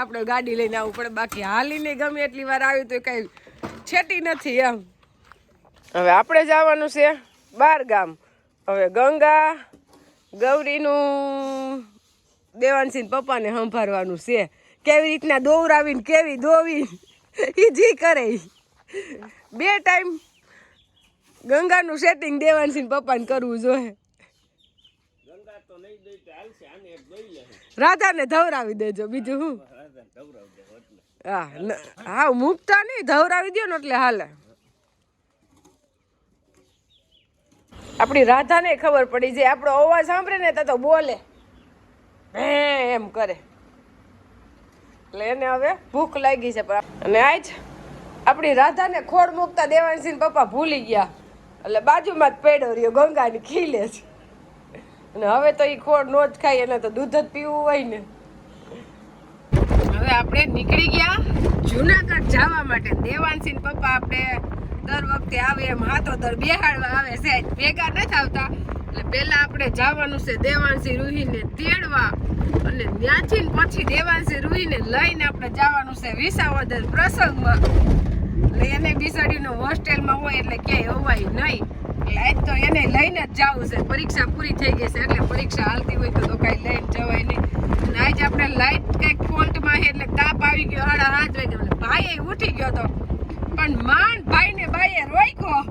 આપણે ગાડી લઈને આવવું પડે. બાકી હાલીને ગમે એટલી વાર આવ્યું તો કઈ છેટી નથી એમ. હવે આપણે જવાનું છે બાર ગામ હવે ગંગા ગૌરીનું દેવાનસિંહ પપ્પાને સંભાળવાનું છે. કેવી રીતના દોવરાવીને કેવી દોવી એ જી કરે બે ટાઈમ ગંગાનું સેટિંગ દેવાનસિંહ પપ્પાને કરવું જોઈએ. ગંગા તો નહીં દઈ તો હાલશે આને એક દઈ લે. રાધાને ધવરાવી દેજો બીજું હા હા મૂકતા નહીં, ધવરાવી દો ને એટલે હાલે. આપણી રાધાને ખબર પડી જાય આપણો અવાજ સાંભળે ને તો બોલે. હે, એમ કરે. એટલે એને હવે ભૂખ લાગી છે, પણ અને આજ આપણી રાધાને ખોડ મૂકતા દેવાનસિંહ પપ્પા ભૂલી ગયા. એટલે બાજુમાં જ પેડો રહ્યો, ગંગાની ખીલે છે. અને હવે તો એ ખોડ નો જ ખાય, એને તો દૂધ જ પીવું હોય ને. હવે આપણે નીકળી ગયા જુનાગઢ જવા માટે. દેવાનસિંહ પપ્પા આપણે દર વખતે આવે એમ હાથો દર બેહાડવા આવે છે. ભેગા નથી આવતા. એટલે પહેલાં આપણે જવાનું છે દેવાનસિંહ રૂહીને તેડવા. અને ત્યાંથી પછી દેવાનસિંહ રૂહીને લઈને આપણે જવાનું છે વિસાવદર પ્રસંગમાં. એટલે એને બિસાડીનો હોસ્ટેલમાં હોય એટલે ક્યાંય હોવાય નહીં. આજ તો એને લઈને જ જવું છે. પરીક્ષા પૂરી થઈ ગઈ છે. એટલે પરીક્ષા હાલતી હોય તો કાંઈ લઈને જવાય નહીં. અને આજ આપણે લાઈટ કંઈક ફોલ્ટમાં છે એટલે તાપ આવી ગયો સાડા હાથ વાગે એટલે ભાઈ ઉઠી ગયો તો. પણ માંડ ભાઈને બાઈએ રોક્યો.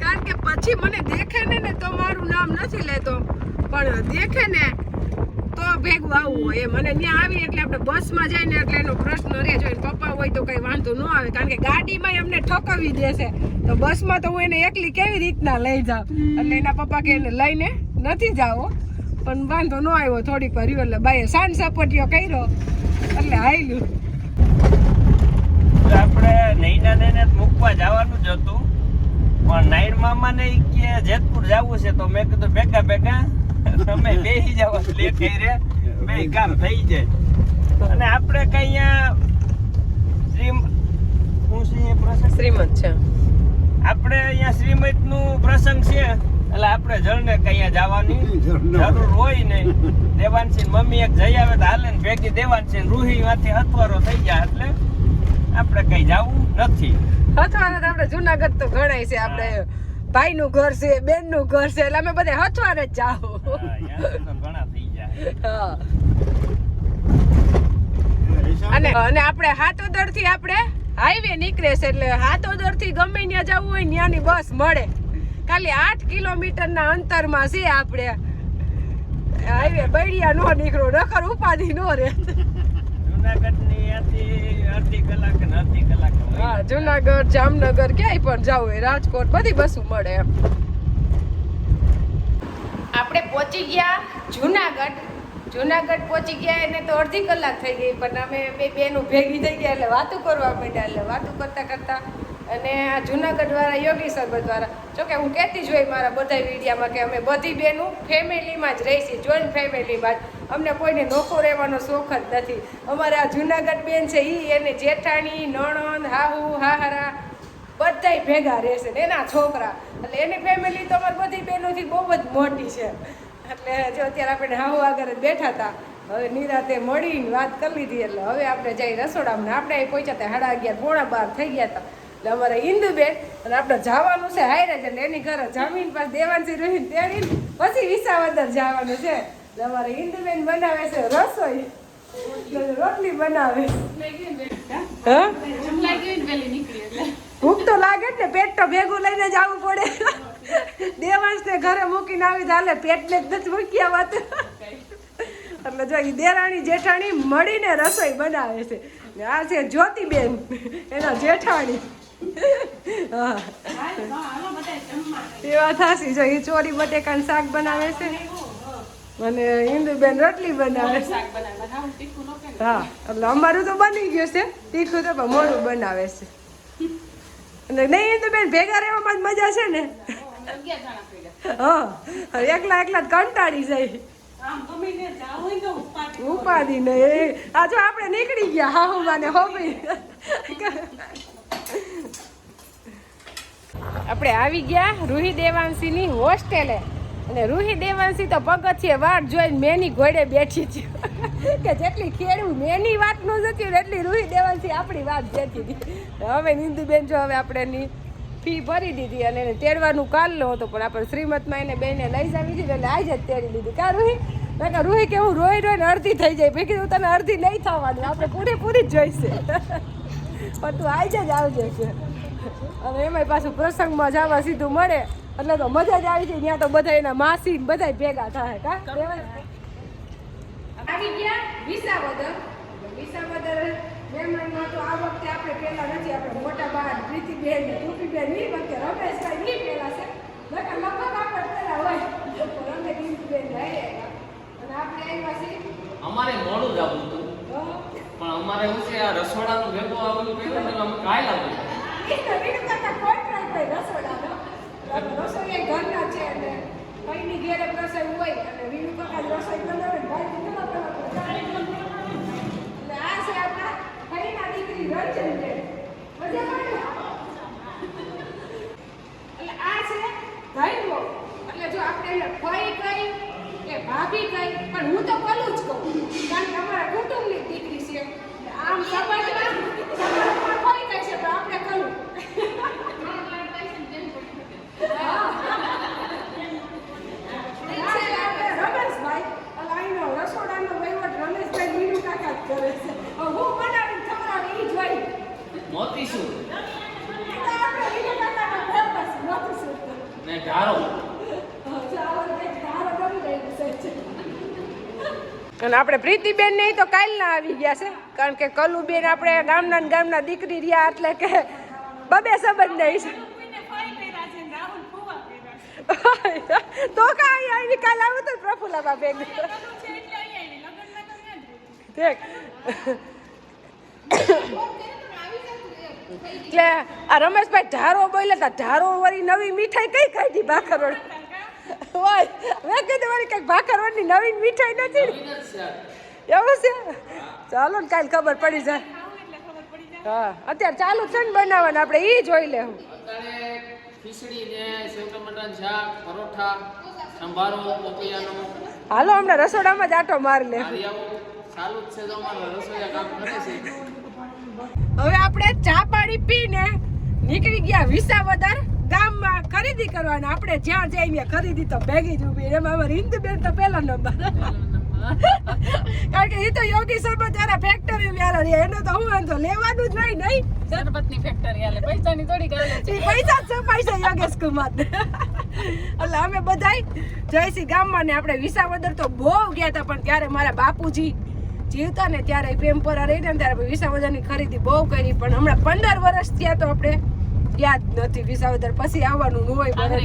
કારણ કે પછી મને દેખે ને ને તો મારું નામ નથી લેતો. પણ દેખે ને તો ભેગું આવવું હોય એમ. અને ત્યાં આવી એટલે આપણે બસમાં જાય ને એટલે એનો પ્રશ્ન રહે. જો પપ્પા હોય તો કઈ વાંધો ન આવે. કારણ કે ગાડીમાં અમને ઠોકવી દેશે. તો બસમાં તો હું એને એકલી કેવી રીતના લઈ જાઉં? એટલે એના પપ્પા કે એને લઈને નથી જાવો. પણ વાંધો ન આવ્યો થોડીક વાર એટલે બાઈએ સાંજ સપોટીઓ કર્યો. એટલે હાલ્યું. આપણે નૈના નૈને મૂકવા જવાનું જ હતું. પણ નાયર મામાને ને કે જેતપુર જવું છે તો મેં કીધું ભેગા ભેગા તમે બેસી જાવ લેટ થઈ રે બે કામ થઈ જાય. અને આપણે કઈ અહીંયા શ્રી હું શ્રી પ્રસંગ શ્રીમંત છે. આપણે અહીંયા શ્રીમંતનું પ્રસંગ છે. એટલે આપણે જળને કઈ જવાની જરૂર હોય નહીં. દેવાનસિંહ મમ્મી એક જઈ આવે તો હાલે ને ભેગી દેવાનસિંહ રૂહી માંથી હથવારો થઈ જાય એટલે આપણે કઈ જવું નથી. હથવારો તો આપણે જુનાગઢ તો ગણાય છે આપણે ભાઈ નું ઘર છે બેનનું ઘર છે એટલે અમે બધા હથવારે જ તો ઘણા થઈ જાય અને અને આપણે હાથોદરથી આપણે હાઈવે નીકળે છે એટલે હાથોદરથી ગમે ત્યાં જવું હોય ત્યાંની બસ મળે. ખાલી આઠ કિલોમીટર ના અંતરમાં છે આપણે. હાઈવે બૈડિયા નો નીકળો નખર ઉપાધિ નો રે જુનાગઢની અડધી કલાક ને કલાક હા જુનાગઢ જામનગર ક્યાંય પણ જવું હોય રાજકોટ બધી બસો મળે એમ. આપણે પહોંચી ગયા જુનાગઢ જુનાગઢ પહોંચી ગયા એને તો અડધી કલાક થઈ ગઈ, પણ અમે બે બેનું ભેગી થઈ ગયા એટલે વાતું કરવા માંડ્યા, એટલે વાતું કરતાં કરતાં અને આ જુનાગઢ વાળા યોગી સરબત વાળા જોકે હું કહેતી જ હોય મારા બધા વિડીયામાં કે અમે બધી બેનું ફેમિલીમાં જ રહીશી જોઈન્ટ ફેમિલીમાં જ. અમને કોઈને નોખો રહેવાનો શોખ જ નથી. અમારે આ જુનાગઢ બેન છે એ એને જેઠાણી, નણંદ, હાહુ, હાહરા બધાય ભેગા રહેશે ને એના છોકરા. એટલે એની ફેમિલી તો અમારી બધી બહેનોથી બહુ જ મોટી છે. એટલે જો અત્યારે આપણે હાહુ આગળ જ બેઠા હતા, હવે નિરાતે મળીને વાત કરી લીધી. એટલે હવે આપણે જઈ રસોડામાં આપણે પહોંચ્યા હતા સાડા અગિયાર, પોણા બાર થઈ ગયા હતા. એટલે અમારે ઇન્દુબેન અને આપણે જવાનું છે હાયરે છે એની ઘરે જમીન પર દેવાનસી રહીને તેડીને પછી વિસાવદર જવાનું છે. એટલે અમારે ઇન્દુબેન બનાવે છે રસોઈ. રોટલી બનાવે. ભૂખ તો લાગે ને, પેટ તો ભેગું લઈને પડે દેવાંશ ને ને ઘરે મૂકીને આવી હાલે પેટને જ નથી મૂક્યા વાત. એટલે જો ઈ દેરાણી જેઠાણી મળીને રસોઈ બનાવે છે. ને આ છે જ્યોતિબેન, એના જેઠાણી. એવા એ હાસી જો એ ચોરી બટેકાનું શાક બનાવે છે. અને ઇન્દુબેન રોટલી બનાવે છે. હા, એટલે અમારું તો બની ગયું છે. તીખું તો મોડું બનાવે છે. અને નહીં ઇન્દુબેન ભેગા રહેવામાં જ મજા છે ને? હા એકલા એકલા કંટાળી જાય. ઉપાધિ ને આ જો આપણે નીકળી ગયા હા હું માને હોબી આપણે આવી ગયા રૂહી દેવાંશીની હોસ્ટેલે. અને રૂહી દેવાંશી તો પગથિયે વાટ જોઈને મેની ઘોડે બેઠી છે. કે જેટલી ખેડવું મેની વાતનું જતી એટલી રૂહી દેવાંશી આપણી વાત જતી હતી. હવે નિંદુબેન જો હવે આપણે ફી ભરી દીધી અને એને તેડવાનું કાલનો હતો પણ આપણે શ્રીમતમાં એને બેને લઈ જાવી હતી એટલે આજે જ તેડી દીધી કા રૂહી? મેં કહ્યું રૂહી કે હું રોઈ રોઈને અડધી થઈ જાય. ભેગી હું તને અડધી નહીં થવાની આપણે પૂરેપૂરી જ જોઈશે. પણ તું આજે જ આવજે છે. અને એમાંય પાછું પ્રસંગમાં જવા સીધું મળે એટલે તો મજા જ આવી જાય ત્યાં તો બધા એના માસી બધા ભેગા થાય કા? આવી ગયા વિસાવદર. વિસાવદર મહેમાનમાં તો આ વખતે આપણે પહેલા નથી આપણે મોટા બા પ્રીતિબેન ને ટૂપીબેનની વખતે રમેશભાઈ ની પહેલા છે. બધા લગભગ આપણે પહેલા હોય. પણ અમે પ્રીતિબેન ને હારે અને આપણે આવ્યા છીએ. અમારે મોડું જ હતું. પણ અમારે શું છે આ રસોડાનું ભેગું આવેલું ને એટલે અમે કાંઈ તો હોય રસોડાનો. રસોઈ એ ઘરના છે અને ભાઈની ઘેરે રસોઈ હોય અને વિનુ કાકા રસોઈ બનાવે ભાઈ કેટલા પેલા એટલે આ છે આપણા ભાઈના દીકરી રંજનબેન. મજામાં ને? એટલે આ છે ભાઈઓ. એટલે જો આપણે એને ફઈ કહી કે ભાભી કહી પણ હું તો કલું જ કહું કારણ કે અમારા કુટુંબની દીકરી છે. આમ સમાજમાં સમાજમાં ફઈ કહે છે પણ આપણે કલું. રમેશભાઈ. રસોડાનો વહીવટ રમેશભાઈ વીણુ કાકા જ કરે છે હવે હું બનાવીને ખવડાવે ઈ જ હોય મોતી શું એટલે આપણે વીણુ કાકાનો ફેમસ નહોતું શું ને ધારો. અને આપણે પ્રીતિબેન નહીં તો કાલના આવી ગયા છે કારણ કે કલુબેન આપણે ગામના ને ગામના દીકરી રહ્યા એટલે કે બબે સંબંધ નહીં છે. તો કાંઈ આવી કાલ આવું તો પ્રફુલાબા ભેગું દેખ એટલે આ રમેશભાઈ ઢારો બોલે તા ઢારો વળી નવી મીઠાઈ કઈ કાઢી ભાખરવડ? હોય મેં કીધું વળી ભાખરવડ ભાખરવડની નવીન મીઠાઈ નથી. એવું છે? ચાલો ને કાલ ખબર પડી જાય. હા અત્યારે ચાલુ છે ને બનાવવાનું આપણે એ જોઈ લેવું ખીચડી ને સેવ ટમાટાનું શાક પરોઠા સંભારો પોપિયાનો. હાલો હમણાં રસોડામાં જ આટો મારી લે. ચાલુ જ છે તો અમારા રસોઈયા કામ કરે છે હવે આપણે ચા પાણી પીને નીકળી ગયા વિસાવદર ગામમાં ખરીદી કરવાના. આપણે જ્યાં જઈએ ખરીદી તો ભેગી જ ઊભી. એમાં અમારી ઇન્દુબેન તો પહેલા નંબર. કારણ કે એ તો યોગી સરબત જયારે ફેક્ટરી વ્યારા રહે એને તો હું વાંધો લેવાનું જ નહીં નહીં. સરબતની ફેક્ટરી હાલે પૈસાની થોડી ગાલે છે. પૈસા જ છપાય યોગેશ કુમાર. એટલે અમે બધાય જયસી ગામમાં ને આપણે વિસાવદર તો બહુ ગયા હતા પણ ત્યારે મારા બાપુજી જીવતા ને ત્યારે પેમ્પરા રહી ને ત્યારે વિસાવદરની ખરીદી બહુ કરી પણ હમણાં પંદર વર્ષ થયા તો આપણે યાદ નથી વિસાવદર. પછી આવવાનું હોય બરોબર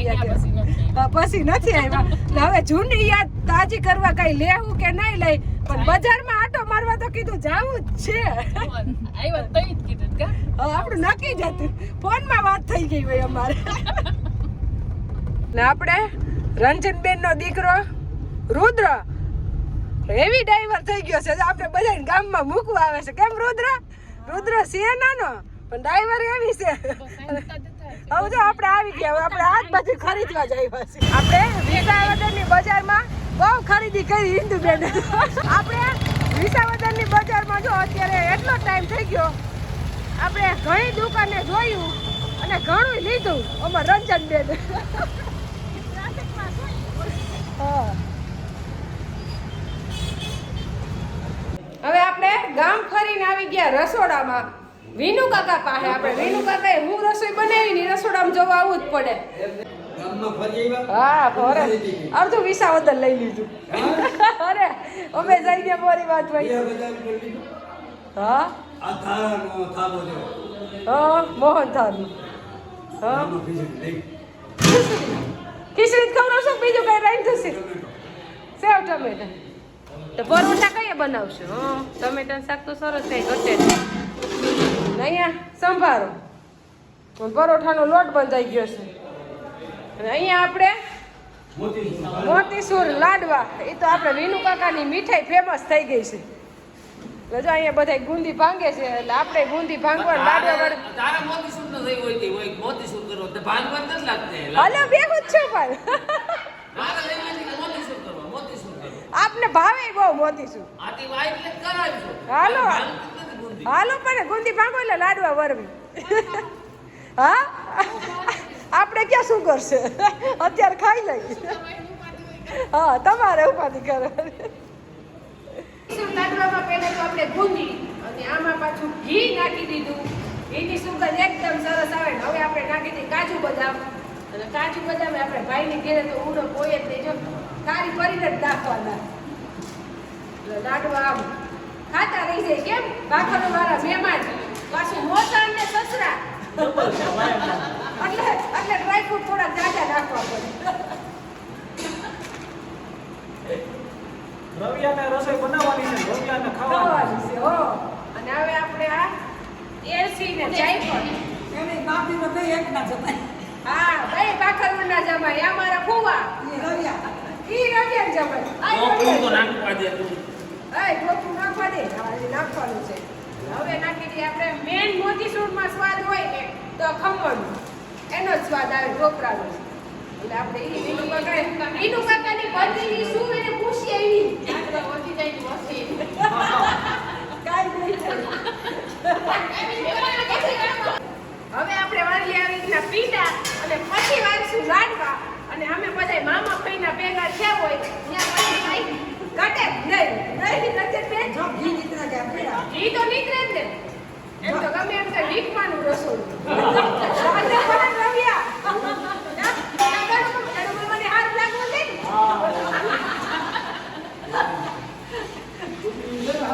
પછી નથી. આવ્યા એટલે હવે જૂની યાદ તાજી કરવા કઈ લેવું કે નહીં લઈ? પણ બજારમાં આટો મારવા તો કીધું જાવું જ છે. આપણું નક્કી જ હતું. ફોનમાં વાત થઈ ગઈ હોય અમારે. ને આપણે રંજનબેન નો દીકરો રુદ્ર હેવી ડાઈવર થઈ ગયો છે આપણે બધા ગામમાં મૂકવા આવે છે. કેમ રુદ્ર? રુદ્ર છે નાનો પણ ડાઈવર એવી છે. હવે જો આપણે આવી ગયા હવે આપણે આજ બધું ખરીદવા જ આવ્યા છે આપણે વિસાવદરની બજારમાં બહુ ખરીદી કરી હિન્દુ બેન. આપણે વિસાવદરની બજારમાં જો અત્યારે એટલો ટાઈમ થઈ ગયો આપણે ઘણી દુકાને જોયું અને ઘણું લીધું. અમાર રંજન બેન હવે આપણે ગામ ફરીને આવી ગયા રસોડામાં. વિનુ કાકા પાસે આપણે. વિનુ કાકાએ હું રસોઈ બનાવી ની રસોડામાં જોવા આવવું જ પડે. હા ફોરે અડધું વિસાવદર લઈ લીધું. અરે અમે જઈને મોરી વાત ભાઈ હા? હા મોહન થાળનું. હા? ખીચડી ખવડાવશો કે બીજું કઈ રાઈ થશે સેવ ટમેટા. તો પરોઠા કયા બનાવશો? હા ટમેટા શાક તો સરસ થાય ઘટે અહીંયા સંભારો. પરોઠાનો લોટ બંધાઈ ગયો છે. અને અહીંયા આપણે મોતીસૂર લાડવા. એ તો આપણે વિનુ કાકાની મીઠાઈ ફેમસ થઈ ગઈ છે. એટલે જો અહીંયા બધા ગુંદી ભાંગે છે એટલે આપણે ગુંદી ભાંગવા લાડવા વાળા તારે તારે મોતી ન થઈ હોય તે હોય મોતી કરો તો ભાંગવા નથી લાગતે. હાલો ભેગું જ છું પણ મારે લઈ ગઈ કે મોતી સૂટ કરવા મોતી સૂટ કરવા આપને ભાવે બહુ મોતી કરાવીશું હાલો. હાલો પણ ગુંદી ભાંગો એટલે લાડવા વરવી. હા? આપણે ક્યાં શું કરશે? અત્યારે ખાઈ લઈએ. હા તમારે ઉપાધિ કરવાની. લાડવામાં પહેલા તો આપણે ગુંદી અને આમાં પાછું ઘી નાખી દીધું. ઘીની સુગંધ એકદમ સરસ આવે હવે આપણે નાખી દીધી કાજુ બદામ. અને કાજુ બદામ આપણે ભાઈની ઘેરે તો ઉડો કોઈ જ નહીં. જો કારી કરીને જ નાખવાના. એટલે લાડવા આમ ખાતા રહી જાય કેમ ભાખરો મારા મહેમાન પાછું મોટા ને સસરા. એટલે એટલે ડ્રાયફ્રૂટ થોડા જાજા નાખવા પડે. રવિયાને રસોઈ બનાવવાની છે રવિયાને ખાવાની. છે હો. અને હવે આપણે આ એલસી ને જાયફળ એની બાપીનો બે એક ના જમાય. હા ભાઈ ભાખરવડ ના જમાય. અમારા મારા ફુવા. રવિયા. ઈ આ મોકળું તો નાખવા દે એ ટોપું નાખવા દે. હા, નાખવાનું છે. હવે નાખી દઈએ આપણે મેન મોતીસૂરમાં સ્વાદ હોય ને તો ખમણ. એનો જ સ્વાદ આવે ઢોકળાનો. એટલે આપણે ઈ ઈનુ કાકાની ભત્રીજી શું એને પૂછીએ આવી? આપણે ઓછી જાય ને ઓછી. કાંઈ નહીં થયું. હવે આપણે વાળી આવી રીતના પીડા. ઈ તો નીકળે જ ને. એમ તો ગમે એમ તો નીકળવાનું રસોડું. રવ્યા